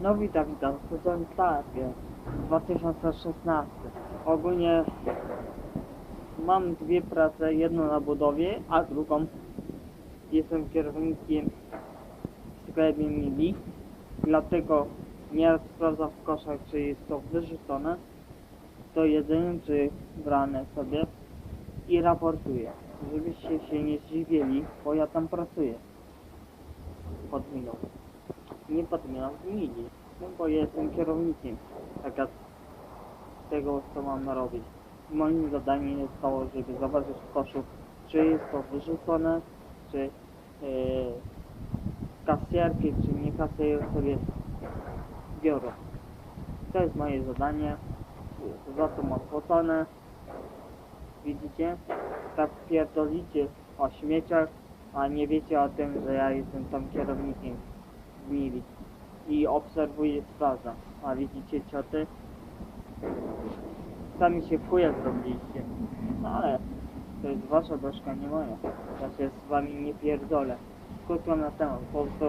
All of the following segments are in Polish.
No witam. Sezon jest 2016. Ogólnie mam dwie prace, jedną na budowie, a drugą jestem kierownikiem w sklepie Mili. Dlatego nie sprawdzam w koszach, czy jest to wyrzucone, to jedzenie, czy brane sobie i raportuję. Żebyście się nie zdziwili, bo ja tam pracuję. Pod miną nie podmieniam w mili, no bo jestem kierownikiem taka tego co mam robić. Moim zadaniem jest to, żeby zobaczyć w koszu, czy jest to wyrzucone, czy yy, kasjerki, czy nie kasjery sobie biorą. To jest moje zadanie, za to mam płacone. Widzicie? Tak pierdolicie o śmieciach, a nie wiecie o tym, że ja jestem tam kierownikiem mili i obserwuję, sprawdzam. A widzicie cioty? Sami się w zrobiliście. No ale to jest wasza doszka, nie moja. Ja się z wami nie pierdolę. Krótko na temat. Po prostu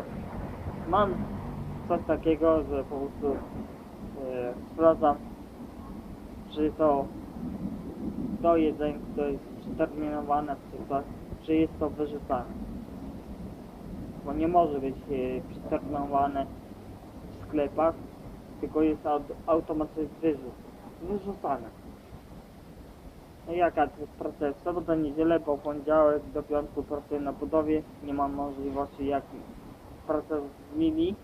mam coś takiego, że po prostu e, sprawdzam, czy to to jedzenie, które jest przeterminowane, czy, to, czy jest to wyrzucane bo nie może być e, w sklepach, tylko jest aut- automatycznie wyrzut, wyrzucane. No jaka to jest praca w sobotę, niedzielę, po poniedziałek do piątku pracuję na budowie, nie mam możliwości jak pracę w mili,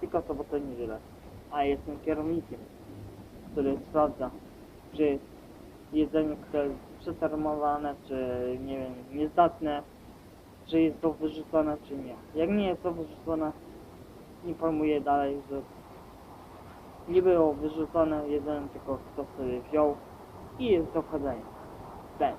tylko sobotę, niedzielę. A jestem kierownikiem, który sprawdza, czy jedzenie, które jest przeterminowane, czy nie wiem, niezdatne, czy jest to wyrzucone, czy nie. Jak nie jest to wyrzucone, informuję dalej, że nie było wyrzucone jedzenie, tylko kto sobie wziął i jest dochodzenie. Ten.